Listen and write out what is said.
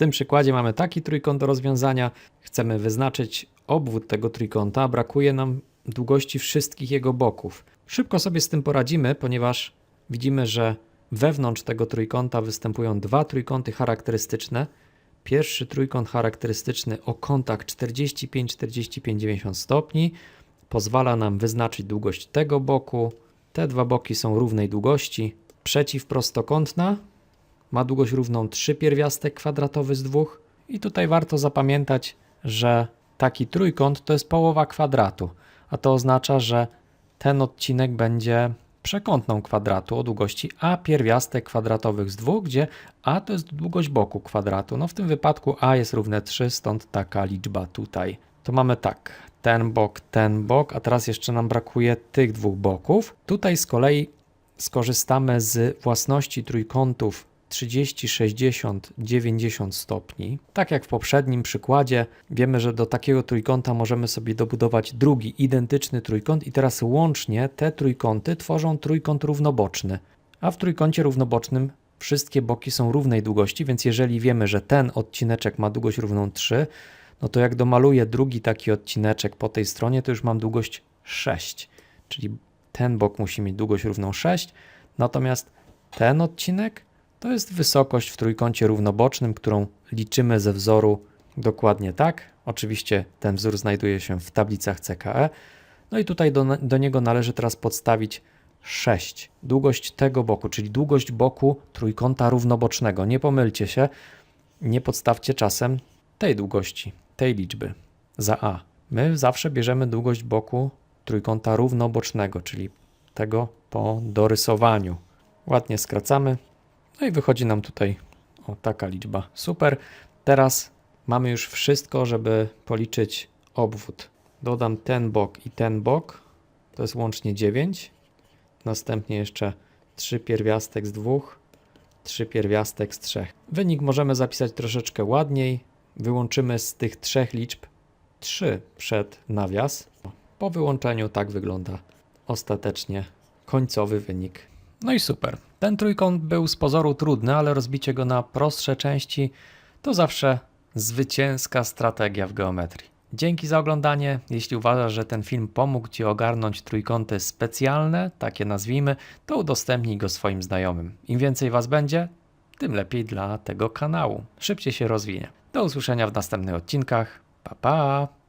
tym przykładzie mamy taki trójkąt do rozwiązania. Chcemy wyznaczyć obwód tego trójkąta, brakuje nam długości wszystkich jego boków. Szybko sobie z tym poradzimy, ponieważ widzimy, że wewnątrz tego trójkąta występują dwa trójkąty charakterystyczne. Pierwszy trójkąt charakterystyczny o kątach 45, 45, 90 stopni pozwala nam wyznaczyć długość tego boku. Te dwa boki są równej długości. Przeciwprostokątna ma długość równą 3 pierwiastek kwadratowy z dwóch. I tutaj warto zapamiętać, że taki trójkąt to jest połowa kwadratu, a to oznacza, że ten odcinek będzie przekątną kwadratu o długości a pierwiastek kwadratowych z dwóch, gdzie a to jest długość boku kwadratu. No w tym wypadku a jest równe 3, stąd taka liczba tutaj. To mamy tak, ten bok, ten bok, a teraz jeszcze nam brakuje tych dwóch boków. Tutaj z kolei skorzystamy z własności trójkątów 30, 60, 90 stopni. Tak jak w poprzednim przykładzie, wiemy, że do takiego trójkąta możemy sobie dobudować drugi identyczny trójkąt i teraz łącznie te trójkąty tworzą trójkąt równoboczny. A w trójkącie równobocznym wszystkie boki są równej długości, więc jeżeli wiemy, że ten odcineczek ma długość równą 3, no to jak domaluję drugi taki odcineczek po tej stronie, to już mam długość 6. Czyli ten bok musi mieć długość równą 6, natomiast ten odcinek to jest wysokość w trójkącie równobocznym, którą liczymy ze wzoru dokładnie tak. Oczywiście ten wzór znajduje się w tablicach CKE. No i tutaj do, do niego należy teraz podstawić 6. Długość tego boku, czyli długość boku trójkąta równobocznego. Nie pomylcie się, nie podstawcie czasem tej długości, tej liczby za A. My zawsze bierzemy długość boku trójkąta równobocznego, czyli tego po dorysowaniu. Ładnie skracamy. No i wychodzi nam tutaj o taka liczba. Super. Teraz mamy już wszystko, żeby policzyć obwód. Dodam ten bok i ten bok. To jest łącznie 9. Następnie jeszcze 3 pierwiastek z 2, 3 pierwiastek z 3. Wynik możemy zapisać troszeczkę ładniej. Wyłączymy z tych trzech liczb 3 przed nawias. Po wyłączeniu tak wygląda ostatecznie końcowy wynik. No i super. Ten trójkąt był z pozoru trudny, ale rozbicie go na prostsze części to zawsze zwycięska strategia w geometrii. Dzięki za oglądanie. Jeśli uważasz, że ten film pomógł Ci ogarnąć trójkąty specjalne, takie nazwijmy, to udostępnij go swoim znajomym. Im więcej Was będzie, tym lepiej dla tego kanału. Szybciej się rozwinie. Do usłyszenia w następnych odcinkach. Pa pa!